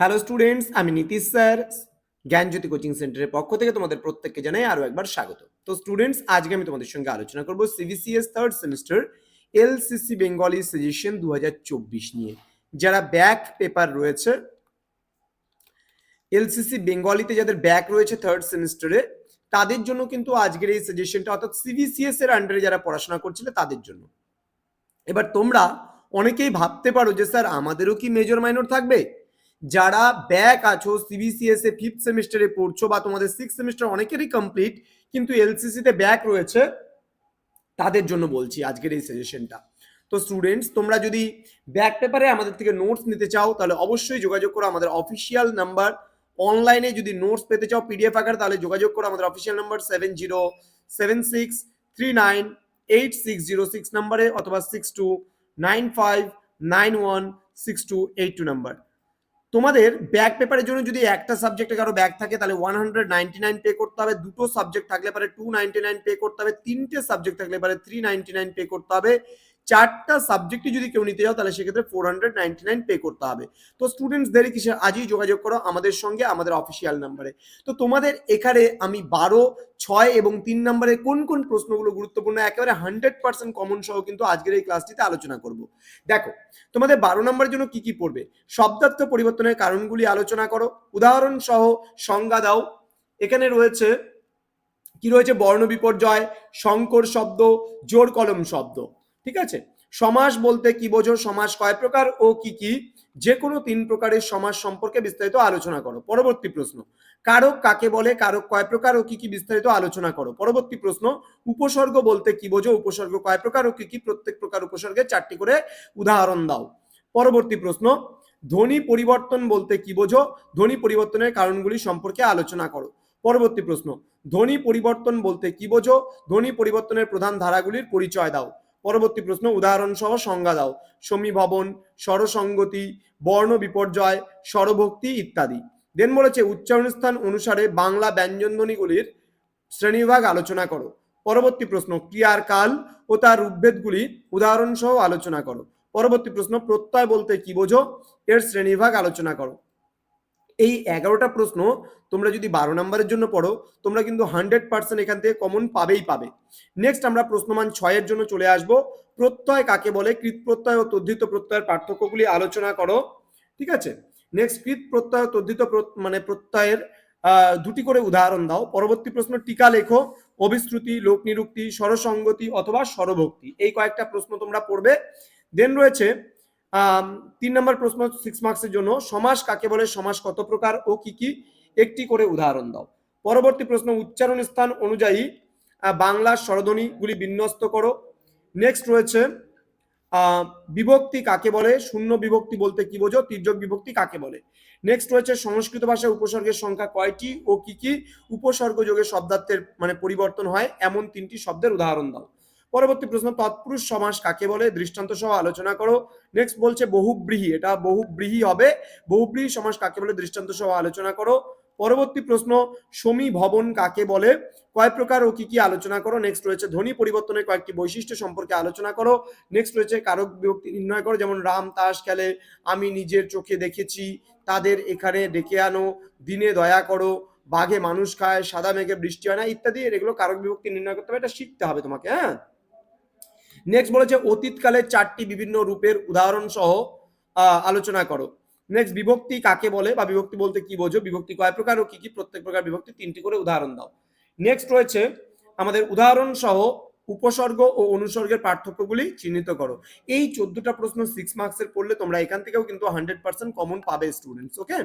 Hello students আমি Nitish sir, জ্ঞানজ্যোতি coaching সেন্টারের পক্ষ থেকে তোমাদের প্রত্যেককে জানাই আরও একবার স্বাগত। তো স্টুডেন্টস আজকে আমি তোমাদের সঙ্গে আলোচনা করব CBCS third semester LCC Bengali suggestion দু হাজার চব্বিশ নিয়ে। যারা ব্যাক পেপার রয়েছে এলসিসি বেঙ্গলিতে যাদের ব্যাক রয়েছে থার্ড সেমিস্টারে তাদের জন্য কিন্তু আজকের এই সাজেশনটা অর্থাৎ সিবিসিএস এর আন্ডারে যারা পড়াশোনা করছিলে তাদের জন্য। এবার তোমরা অনেকেই ভাবতে পারো যে স্যার আমাদেরও কি মেজর মাইনর থাকবে? যারা ব্যাক আছো সিবিসিএস এ ফিফথ সেমিস্টারে পড়ছো বা তোমাদের সিক্স সেমিস্টার অনেকেরই কমপ্লিট কিন্তু এলসিসি তে ব্যাক রয়েছে, তাদের জন্য বলছি আজকের এই সাজেশনটা তো স্টুডেন্টস তোমরা যদি ব্যাক পেপারে আমাদের থেকে নোটস নিতে চাও, তাহলে অবশ্যই যোগাযোগ করো আমাদের অফিসিয়াল নাম্বার অনলাইনে যদি নোটস পেতে চাও পিডিএফ আকার, তাহলে যোগাযোগ করো আমাদের official number seven zero seven six three nine eight six zero six নাম্বারে অথবা six two nine five nine one six two eight two number তোমাদের ব্যাক পেপারের জন্য যদি একটা সাবজেক্টে কারও ব্যাক থাকে, তাহলে one hundred ninety nine pay করতে হবে। দুটো সাবজেক্ট থাকলে পারে টু নাইনটি নাইন পে করতে হবে। তিনটে সাবজেক্ট থাকলে পারে থ্রি নাইনটি নাইন পে করতে হবে। চারটা সাবজেক্টই যদি কেউ নিতে যাও তাহলে সেক্ষেত্রে four hundred ninety nine pay করতে হবে। তো স্টুডেন্টস দেরি কিসে, আজই যোগাযোগ করো আমাদের সঙ্গে, আমাদের অফিসিয়াল নাম্বারে তো তোমাদের এখানে আমি বারো, ছয় এবং তিন নম্বরে কোন কোন প্রশ্নগুলো গুরুত্বপূর্ণ, একেবারে হান্ড্রেড পার্সেন্ট কমন সহ কিন্তু আজকের এই ক্লাসটিতে আলোচনা করব। দেখো, তোমাদের বারো নম্বরের জন্য কি কি পড়বে? শব্দার্থ পরিবর্তনের কারণগুলি আলোচনা করো। উদাহরণ সহ সংজ্ঞা দাও। এখানে রয়েছে, কি রয়েছে? বর্ণ বিপর্যয়, সংকর শব্দ, জোর কলম শব্দ। ঠিক আছে? সমাস বলতে কি বোঝো? সমাস কয় প্রকার ও কি কি? যে কোনো তিন প্রকারের সমাস সম্পর্কে বিস্তারিত আলোচনা করো। পরবর্তী প্রশ্ন, কারক কাকে বলে? কারক কয় প্রকার ও কি কি বিস্তারিত আলোচনা করো? পরবর্তী প্রশ্ন, উপসর্গ বলতে কি বোঝো? উপসর্গ কয় প্রকার ও কি কি? প্রত্যেক প্রকার উপসর্গে চারটি করে উদাহরণ দাও। পরবর্তী প্রশ্ন, ধ্বনি পরিবর্তন বলতে কি বোঝো? ধ্বনি পরিবর্তনের কারণগুলি সম্পর্কে আলোচনা করো। পরবর্তী প্রশ্ন, ধ্বনি পরিবর্তন বলতে কি বোঝো? ধ্বনি পরিবর্তনের প্রধান ধারাগুলির পরিচয় দাও। পরবর্তী প্রশ্ন উদাহরণ সহ সংজ্ঞা দাও। সমীভবন স্বরসঙ্গতি, বর্ণ বিপর্যয়, স্বরভক্তি ইত্যাদি। দেন বলেছে, উচ্চারণ স্থান অনুসারে বাংলা ব্যঞ্জনধ্বনিগুলির শ্রেণীবিভাগ আলোচনা করো। পরবর্তী প্রশ্ন ক্রিয়ার কাল ও তার রূপভেদগুলি উদাহরণ সহ আলোচনা করো। পরবর্তী প্রশ্ন, প্রত্যয় বলতে কি বোঝো? এর শ্রেণীবিভাগ আলোচনা করো। এই এগারোটা প্রশ্ন তোমরা যদি বারো নম্বরের জন্য পড়ো, তোমরা কিন্তু হান্ড্রেড পার্সেন্ট এখান থেকে কমন পাবেই পাবে। নেক্সট আমরা প্রশ্নমান ছয়ের জন্য চলে আসব। প্রত্যয় কাকে বলে? কৃত প্রত্যয় ও তদ্ধিত প্রত্যয়ের পার্থক্যগুলি আলোচনা করো। ঠিক আছে? নেক্সট কৃত প্রত্যয় ও তদ্ধিত মানে প্রত্যয়ের দুটি করে উদাহরণ দাও। পরবর্তী প্রশ্ন, টিকা লেখো। অবিশ্রুতি, লোক নিরুক্তি, স্বরসঙ্গতি অথবা স্বরভক্তি এই কয়েকটা প্রশ্ন তোমরা পড়বে। দেন রয়েছে তিন নম্বর প্রশ্ন সিক্স মার্কসের জন্য সমাস কাকে বলে, সমাস কত প্রকার ও কি কি? একটি করে উদাহরণ দাও। পরবর্তী প্রশ্ন, উচ্চারণ স্থান অনুযায়ী বাংলার স্বরধ্বনিগুলি বিন্যস্ত করো। নেক্সট রয়েছে বিভক্তি কাকে বলে, শূন্য বিভক্তি বলতে কি বোঝো, তির্যক বিভক্তি কাকে বলে? নেক্সট রয়েছে, সংস্কৃত ভাষায় উপসর্গের সংখ্যা কয়টি ও কি কি? উপসর্গ যোগে শব্দার্থের মানে পরিবর্তন হয়, এমন তিনটি শব্দের উদাহরণ দাও। পরবর্তী প্রশ্ন, তৎপুরুষ সমাস কাকে বলে? দৃষ্টান্ত সহ আলোচনা করো। নেক্সট বলছে বহুব্রীহি, এটা বহুব্রীহি হবে। বহুব্রীহি সমাস কাকে বলে? দৃষ্টান্ত সহ আলোচনা করো। পরবর্তী প্রশ্ন, সমী ভবন কাকে বলে? কয় প্রকার ও কি কি আলোচনা করো? নেক্সট রয়েছে ধ্বনি পরিবর্তনের কয়েকটি বৈশিষ্ট্য সম্পর্কে আলোচনা করো। নেক্সট রয়েছে কারক বিভক্তি নির্ণয় করো, যেমন রাম তাস খেলে আমি নিজের চোখে দেখেছি, তাদের এখানে ডেকে আনো, দিনে দয়া করো, বাঘে মানুষ খায়, সাদা মেঘে বৃষ্টি হয় না, ইত্যাদি। এগুলো কারক বিভক্তি নির্ণয় করতে হবে, এটা শিখতে হবে তোমাকে হ্যাঁ? নেক্সট বলেছে অতীতকালে চারটি বিভিন্ন রূপের উদাহরণ সহ আলোচনা করো। নেক্সট বিভক্তি কাকে বলে বা বিভক্তি বলতে কি বোঝো? বিভক্তি কয় প্রকার ও কি কি? প্রত্যেক প্রকার বিভক্তি তিনটি করে উদাহরণ দাও। নেক্সট রয়েছে, আমাদের উদাহরণ সহ উপসর্গ ও অনুসর্গের পার্থক্যগুলি চিহ্নিত করো। এই চোদ্দটা প্রশ্ন সিক্স মার্কসের পড়লে তোমরা এখান থেকেও কিন্তু হান্ড্রেড পার্সেন্ট কমন পাবে স্টুডেন্টস ওকে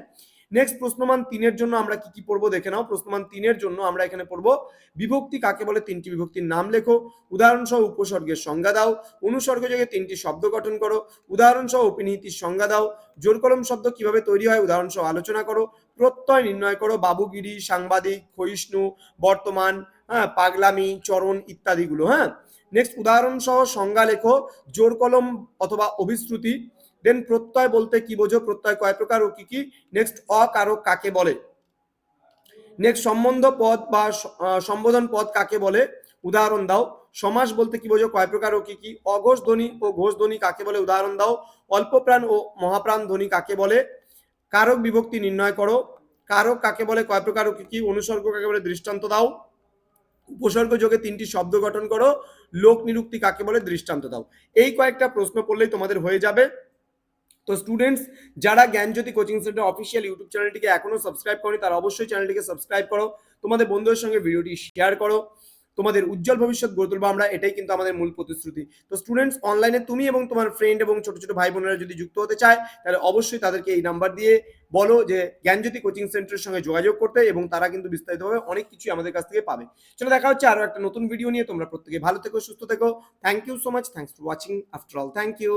নেক্সট প্রশ্নমান তিনের জন্য আমরা কি কি পড়ব দেখে নাও। প্রশ্নমান তিনের জন্য আমরা এখানে পড়ব, বিভক্তি কাকে বলে? তিনটি বিভক্তির নাম লেখো। উদাহরণ সহ উপসর্গের সংজ্ঞা দাও। অনুসর্গ যোগে তিনটি শব্দ গঠন করো। উদাহরণ সহ উপনীতির সংজ্ঞা দাও। জোর কলম শব্দ কীভাবে তৈরি হয় উদাহরণ সহ আলোচনা করো। প্রত্যয় নির্ণয় করো। বাবুগিরি, সাংবাদিক, ক্ষয়িষ্ণু, বর্তমান হ্যাঁ পাগলামি, চরণ ইত্যাদিগুলো হ্যাঁ। নেক্সট উদাহরণ সহ সংজ্ঞা লেখো জোর কলম অথবা অভিশ্রুতি। দেন প্রত্যয় বলতে কি বোঝো? প্রত্যয় কয় প্রকার ও কি কি? নেক্সট অকারক কাকে বলে? নেক্সট সম্বন্ধ পদ বা সম্বোধন পদ কাকে বলে? উদাহরণ দাও। সমাস বলতে কি বোঝো? কয় প্রকার ও কি কি? অঘোষ ধ্বনি ও ঘোষ ধ্বনি কাকে বলে? উদাহরণ দাও। অল্প প্রাণ ও মহাপ্রাণ ধ্বনি কাকে বলে? কারক বিভক্তি নির্ণয় করো। কারক কাকে বলে? কয় প্রকার ও কি কি? অনুসর্গ কাকে বলে? দৃষ্টান্ত দাও। উপসর্গ যোগে তিনটি শব্দ গঠন করো, লোক নিরুক্তি কাকে বলে? দৃষ্টান্ত দাও। এই কয়েকটা প্রশ্ন করলেই তোমাদের হয়ে যাবে। তো স্টুডেন্টস যারা Gyanjyoti coaching centre official YouTube চ্যানেলটিকে এখনও সাবস্ক্রাইব করো তারা অবশ্যই চ্যানেলটিকে সাবস্ক্রাইব করো। তোমাদের বন্ধুদের সঙ্গে ভিডিওটি শেয়ার করো। তোমাদের উজ্জ্বল ভবিষ্যৎ গড়ে তুলবো আমরা, এটাই কিন্তু আমাদের মূল প্রতিশ্রুতি। তো স্টুডেন্টস অনলাইনে তুমি এবং তোমার ফ্রেন্ড এবং ছোট ছোট ভাই বোনেরা যদি যুক্ত হতে চায়, তাহলে অবশ্যই তাদেরকে এই নাম্বার দিয়ে বলো যে জ্ঞানজ্যোতি কোচিং সেন্টারের সঙ্গে যোগাযোগ করতে এবং তারা কিন্তু বিস্তারিতভাবে অনেক কিছুই আমাদের কাছ থেকে পাবে। চলো দেখা হচ্ছে আরও একটা নতুন ভিডিও নিয়ে, তোমরা প্রত্যেকে ভালো থেকো, সুস্থ থেকো। Thank you so much thanks for watching after all thank you